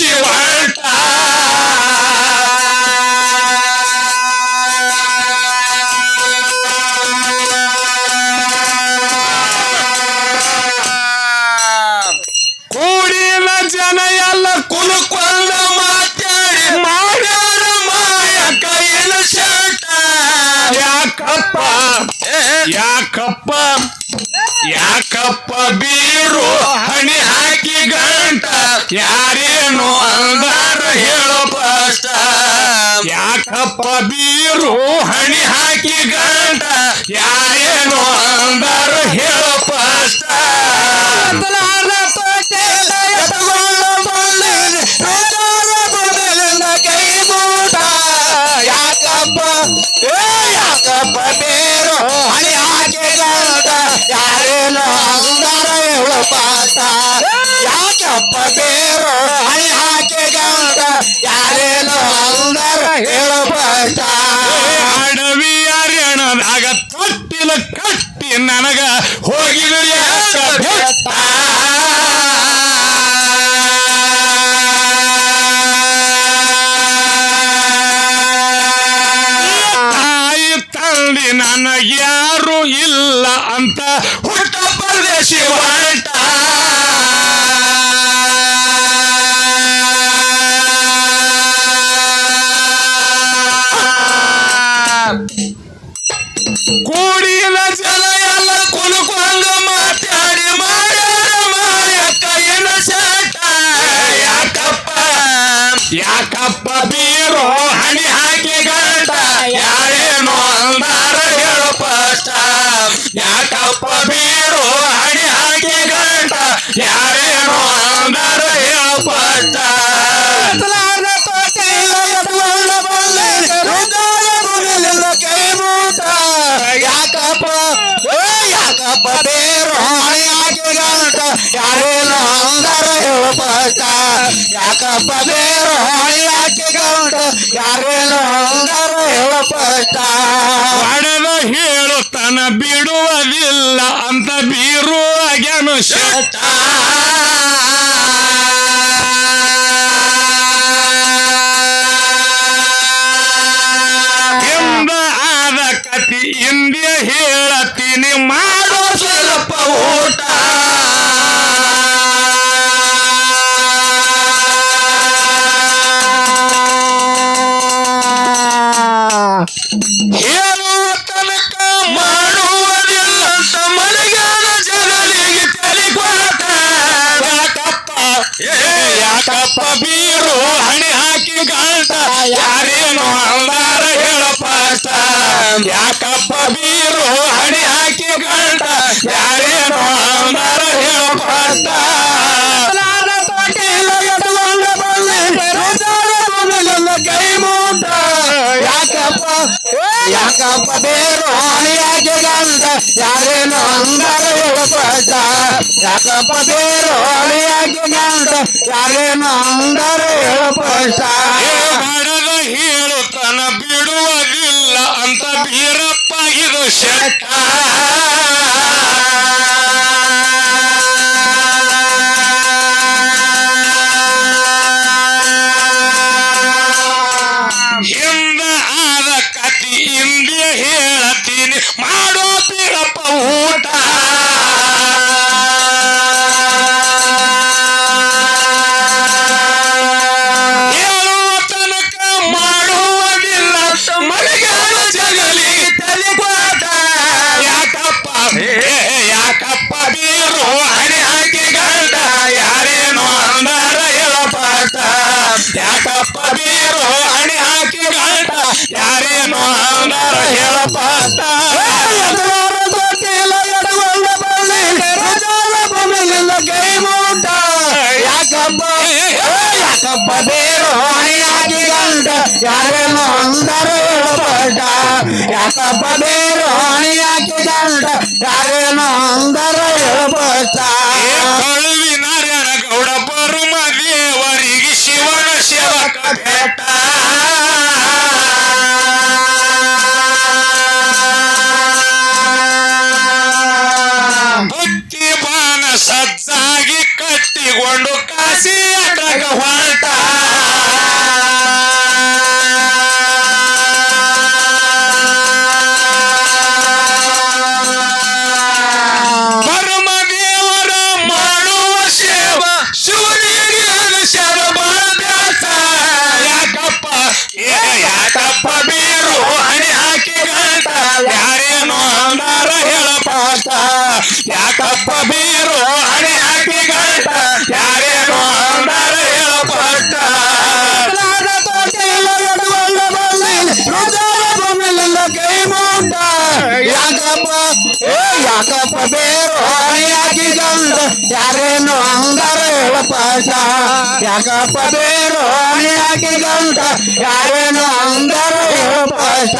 ಪರದೇಶಿ ಹೊರಟ ಕೂಡಿನ ಜನ ಎಲ್ಲ ಕುಲುಕೊಂಡ ಮಾತಾಡಿ ಮಾಡ್ಯಾರ ಮಾಯ ಕೈನ ಶಾಟ ಯಾಕಪ್ಪ? ಯಾಕಪ್ಪ? ಯಾಕಪ್ಪ? ಬೀರು ಹಾಕಿ ಗಂಟ ಯಾರೇನು ಅಂದಾರ ಹೇಳೋ ಕಷ್ಟ. ಯಾಕಪ್ಪ ಬೀರು ಹಣಿ ಹಾಕಿ ಗಂಟ ಯಾರೇನು ಅಂದಾರ ಹೇಳೋ ಕಷ್ಟ. ಯಾಕಪ್ಪ ಬೇರು ಹಣಿ ಹಾಕಿ ಗಂಟ ಯಾರೇನು ಅಂದಾರ ಹೇಳೋ ಪಾಠ ಅಡವಿ ಅರಣದಾಗ ತೊಟ್ಟಿಲ ಕಟ್ಟಿ ನನಗ ಹೋಗಿದ್ರು ಕೂಡಿನ ಜನ ಎಲ್ಲ ಕುಲುಕೊಂಡ ಮಾತಾಡಿ ಮಾಡ್ಯಾರ ಮಾಯಕ್ಕ ಏನ ಯಾಕಪ್ಪ ಯಾಕಪ್ಪ ಬೀರೋ ಹಣಿ ಹಾಕಿ ಗಂಟ? ಯಾರೇನೋ ಅಂದಾರ ಹೇಳು ಪಷ್ಟ? ಯಾಕಪ್ಪ ಬೀರೋ ಹಣಿ ಹಾಕಿ ಗಂಟ? ಯಾರೇನೋ ಅಂದಾರ ಹೇಳು ಯಾಕಪ್ಪ ಬೇರು ಹಣಿ ಹಾಕಿ ಗಂಟ ಯಾರೇನೋ ಅಂದಾರ ಹೇಳು ಪಷ್ಟ ಒಡೆದ ಹೇಳುತ್ತಾನ, ಬಿಡುವುದಿಲ್ಲ, ಅಂತ ಬೀರು ಆಗ್ಯಾನು ಶಟ ಹೇಳುವ ತನಕ ಮಾಡುವುದಿಲ್ಲ ಅಂತ ಮಲಗಾದ ಜನರಿಗೆ ತಲೆಪಾಠ ಯಾಕಪ್ಪ ಯಾಕಪ್ಪ ಬೀರು ಹಣಿ ಹಾಕಿ ಗಾಟ? ಯಾರೇನು ಅಂದಾರ ಹೇಳಪ್ಪ ಯಾಕಪ್ಪ ಬೀರು ಹಣಿ ಹಾಕಿ ಗಾಂಟ ಯಾರೇನು ಅಂದಾರ ಹೇಳ ಯಾಕಪ್ಪ ಬೇರು ಹಣಿಯಾಗಿ ಗಂಟ ಯಾರೇನು ಅಂದಾರ ಹೇಳಪಟ್ಟ ಯಾಕಪ್ಪ ಬೇರು ಹಣಿಯಾಗಿ ಗಂಟ ಯಾರೇನು ಅಂದಾರ ಹೇಳಪಟ್ಟ ಮಾಡದ ಹೇಳುತ್ತಾನ ಬಿಡುವುದಿಲ್ಲ ಅಂತ ಬೀರಪ್ಪ ಇದು ಶೆಟ್ಟ. ಯಾಕಪ್ಪ ಯಾಕಪ್ಪ ಬೇರು ಹಣಿಯಾಗಿ ಗಂಟ. ಯಾರೇನು ಅಂದರು ಹೇಳಪಟ್ಟ ಯಾಕಪ್ಪ ಬೇರು ಹಣಿಯಾಗಿ ಗಂಟ. ಯಾರೇನು ಅಂದರು ಹೇಳಪಟ್ಟ ಕಳುವಿ ನಾರಾಯಣ ಗೌಡ ಬರುಮ ದೇವರಿಗೆ ಶಿವನ ಸೇವಕ ಭೇಟ. ಯಾಕಪ್ಪ ಬೀರು? ಹಣಿ ಹಾಕಿ ಗಂಟ. ಯಾರೇನು ಅಂದಾರ ಹೇಳಪಾಟ ಯಾಕಪ್ಪ ಬೀರು? ಹಣಿ ಹಾಕಿ ಗಂಟ. ಯಾರೇನು ಅಂದಾರ ಹೇಳಪಾಟ ಯಾಕಪ್ಪ? ಯಾಕಪ್ಪ ಬೇರು? ಹಾಕಿ ಗಂಟ. ಯಾರೇನು ಅಂದಾರ ಹೇಳಪಾಟ ಯಾಕಪ್ಪ ಬೇರು ಹಾಕಿ ಗಂಡ ಯಾರೇನು ಅಂದಾರ ಹೇಳಪಾಟ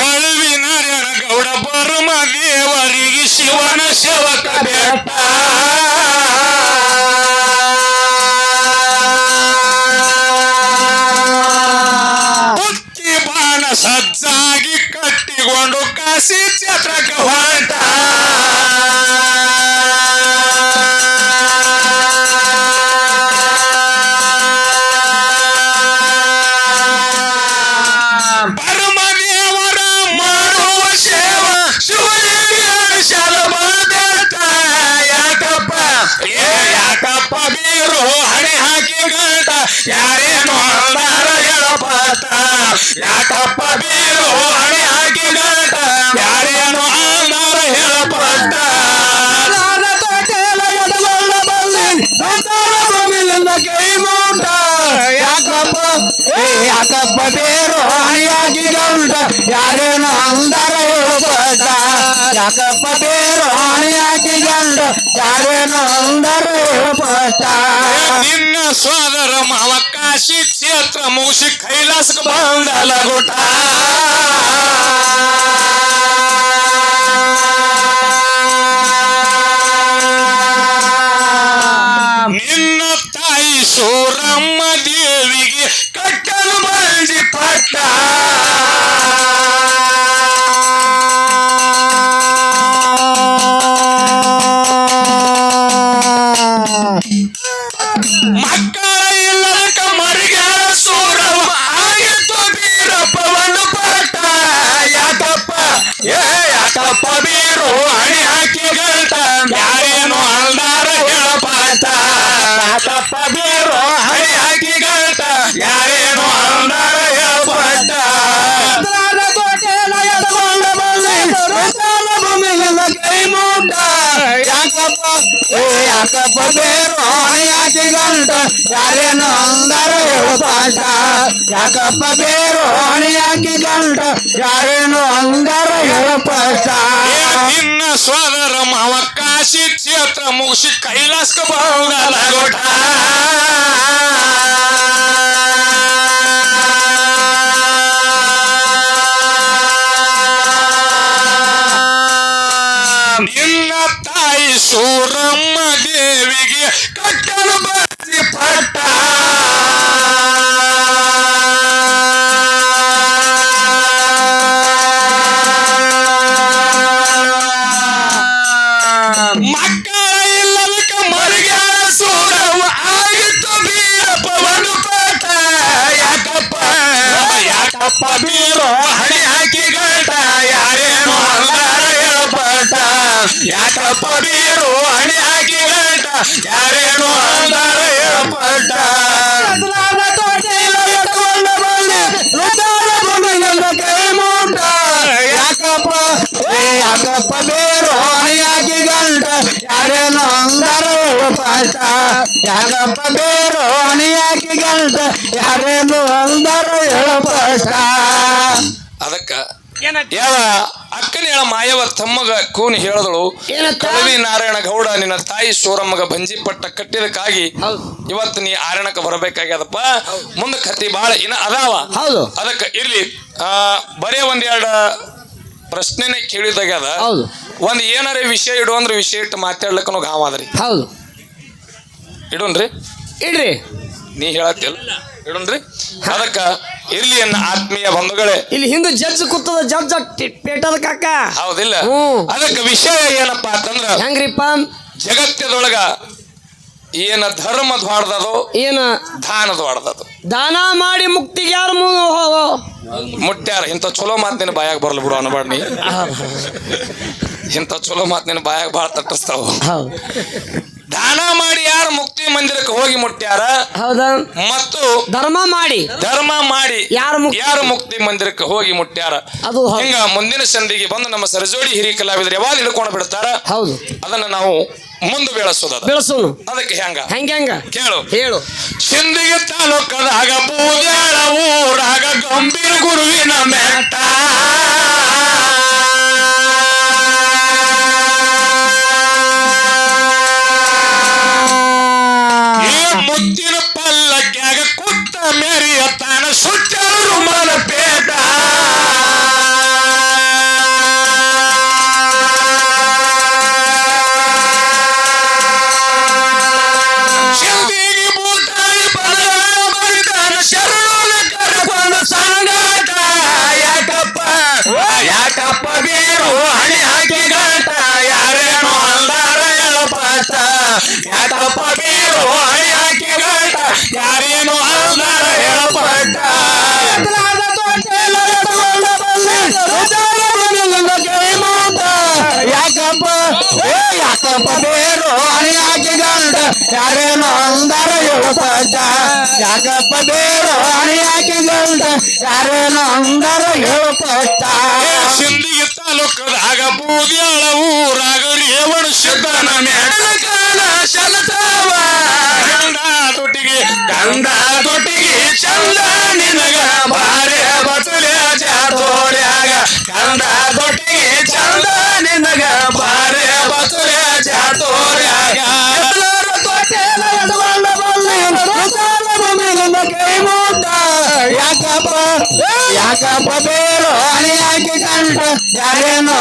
ಕಳುವಿ ನಾರಾಯಣ ಗೌಡ ಬರುಮ ದೇವರಿಗೆ ಶಿವನ ಸೇವಕ ಬೆಟ್ಟ ಬುತ್ತಿ ಬಾಣ ಸಜ್ಜಾಗಿ ಕಟ್ಟಿಕೊಂಡು ಕಾಸಿ ಛತ್ರಕ್ಕೆ ಹೊರಟ ಹೇಳಪಾತ ಯಾಕಪ್ಪ ಬೀರು ಹಣೆ ಹಾಕಿ ಗಂಟ ಯಾರೇನು ಅಂದಾರ ಹೇಳಪಾತ ಕೈ ಮೂಟ ಯಾಕಪ್ಪ ಯಾಕಪ್ಪ ಬೇರು ಹಣಿಯಾಗಿ ಗಂಟ ಯಾರೇನು ಅಂದಾರ ಹೇಳಪಾಟ ಯಾಕಪ್ಪ ಬೇರು ಹಣಿಯಾಗಿ ಗಂಟ ಯಾರೇನು ಅಂದಾರ ಹೇಳಪಾಟ ನಿನ್ನ ಸೋದರ ಮಾವ ಕಾಶಿ ಕ್ಷೇತ್ರ ಮುಗಿಸಿ ಕೈಲಾಸಕ್ಕೆ ಬಂದಲ ಗುಟ ಏ ಯಾಕಪ್ಪ ಬೇರು ಹಣಿಯಾಗಿ ಗಂಟ ಯಾರೇನು ಅಂದಾರ ಹೇಳಪಾಟ ಯಾಕಪ್ಪ ಬೇರು ಹಣಿಯಾಗಿ ಗಂಟ ಯಾರೇನು ಅಂದಾರ ಹೇಳಪಾಟ ನಿನ್ನ ಸೋದರ ಮಾವ ಕಾಶಿ ಕ್ಷೇತ್ರ ಮುಗಿಸಿ ಕೈಲಾಸಕ್ಕೆ ಬಂದಲ ಯಾಕಪ್ಪ ಬೇರು ಯಾರೇನು ಅಂದರು ಅದಕ್ಕ ಯಾವ ಅಕ್ಕನ ಹೇಳ ಮಾಯವ ತಮ್ಮಗ ಕೂನ್ ಹೇಳಿದಳು? ಕಳವಿ ನಾರಾಯಣ ಗೌಡ ನಿನ್ನ ತಾಯಿ ಸೋರಮ್ಮಗ ಬಂಜಿ ಪಟ್ಟ ಕಟ್ಟಿದಕ್ಕಾಗಿ. ಇವತ್ತು ನೀ ಆರಣಕ್ಕೆ ಬರಬೇಕಾಗ್ಯದಪ್ಪ. ಮುಂದೆ ಕತಿ ಬಾಳ ಇನ್ನ ಅದಾವ. ಹೌದು. ಅದಕ್ಕ ಇರ್ಲಿ. ಆ ಬರೇ ಒಂದೆರಡು ಪ್ರಶ್ನೆನೆ ಕೇಳಿದಾಗ್ಯದ. ಹೌದು. ಒಂದ್ ಏನಾರ ವಿಷಯ ಇಡು ಅಂದ್ರೆ ವಿಷಯ ಇಟ್ಟು ಮಾತಾಡ್ಲಿಕ್ಕನು ಗಾವಾದ್ರಿ ಹೌದು. ಇಡುನ್ರಿ ಇಡ್ರಿ. ನೀ ಹೇಳತ್ತಿಲ್ಲ. ಇಡೋನ್ರಿ ಅದಕ್ಕ ಇರ್ಲಿ ಅನ್ನ ಆತ್ಮೀಯ ಬಂಧುಗಳೇ. ಇಲ್ಲಿ ಹಿಂದೆ ಜಡ್ಜ್ ಕೂತದ ಜಡ್ಜ್ ಪೇಟದ ಕಾಕ. ಹೌದಿಲ್ಲ. ಹ್ಮ್. ಅದಕ್ಕ ವಿಷಯ ಏನಪ್ಪಾ ಅಂತಂದ್ರ ಹೆಂಗ್ರಿಪ್ಪ? ಜಗತ್ತದೊಳಗ ಏನ ಧರ್ಮ ದ್ವಾಡ್ದದೋ ಏನ? ದಾನ ದ್ವಾಡ್ದದು ದಾನ ಮಾಡಿ ಮುಕ್ತಿಗೆ ಯಾರು ಮು- ಹೋ- ಹೋ- ಮುಟ್ಟ್ಯಾರ. ಇಂಥ ಚಲೋ ಮಾತಿನ ಬಾಯಾಗ ಬರಲ್ಲ ಬಿಡು ಅನ್ಬಾಡ್ನಿ ಇಂಥ ಚಲೋ ಮಾತು ನಿನ್ನ ಬಾಯಾಗ ಭಾಳ ತಟ್ಟಿಸ್ತಾವ. ಹೌದು. ದಾನ ಮಾಡಿ ಮಂದಿರಕ್ಕೆ ಹೋಗಿ ಮುಟ್ಟ್ಯಾರ. ಹೌದಾ? ಮತ್ತು ಧರ್ಮ ಮಾಡಿ. ಧರ್ಮ ಮಾಡಿ ಯಾರು ಯಾರು ಮುಕ್ತಿ ಮಂದಿರಕ್ಕೆ ಹೋಗಿ ಮುಟ್ಟ್ಯಾರ. ಅದು ಹೌದು. ಹಿಂಗ ಮುಂದಿನ ಸಂದಿಗೆ ಬಂದು ನಮ್ಮ ಸರಜೋಡಿ ಹಿರಿಯ ಕಲಾವಿದರು ಯಾವಾಗ ಹಿಡ್ಕೊಂಡು ಬಿಡ್ತಾರ? ಹೌದು. ಅದನ್ನ ನಾವು ಮುಂದೆ ಬೆಳೆಸೋದದ ಬೆಳೆಸೋನು. ಅದಕ್ಕೆ ಹೆಂಗ? ಹೆಂಗ ಹೆಂಗ? ಕೇಳು. ಹೇಳು. ಸಿಂದಿಗೆ ತಾಲೂಕದಾಗ ಬೂದ್ಯಾಳ ಊರಾಗ ಗಂಭೀರ ಗುರುವಿನ ಮೆಟ್ಟ ಹಾಕಿ ಗಾಟ ಯಾರೇನೋ ಅಂದಾರ ಎಳಪಾಟ ಯಾಕಪ್ಪ ಬೇಡ ಹಾಕಿ ಗಂಡ ಯಾರೇನೋ ಅಂದಾರ ಸಿಂಧಿಗೆ ತಾಲೂಕದಾಗ ಬೂದಿಯಾಳ ಊರಾಗ ರೇವಣ ಮೆಣಕಾಲ ಶಲತಾವ. ಗಂಡ ತೊಟ್ಟಿಗೆ ಗಂಡ ತೊಟ್ಟಿಗೆ ಚಂದ ನಿನಗ. ಬಾರೆ ಬಸಲೆ ಜಾತೋಡ್ಯಾಗ ಯಾರೇನು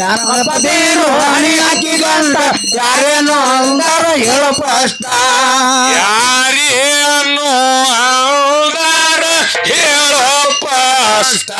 ಯಾಕಪ್ಪ ಬೇರು ಹಣಿಯಾಗಿ ಕಂಡ ಯಾರೇನು ಅಂದರ ಹೇಳು ಕಷ್ಟ ಯಾರೇನು ಅಲ್ದಾರ ಹೇಳು ಕಷ್ಟ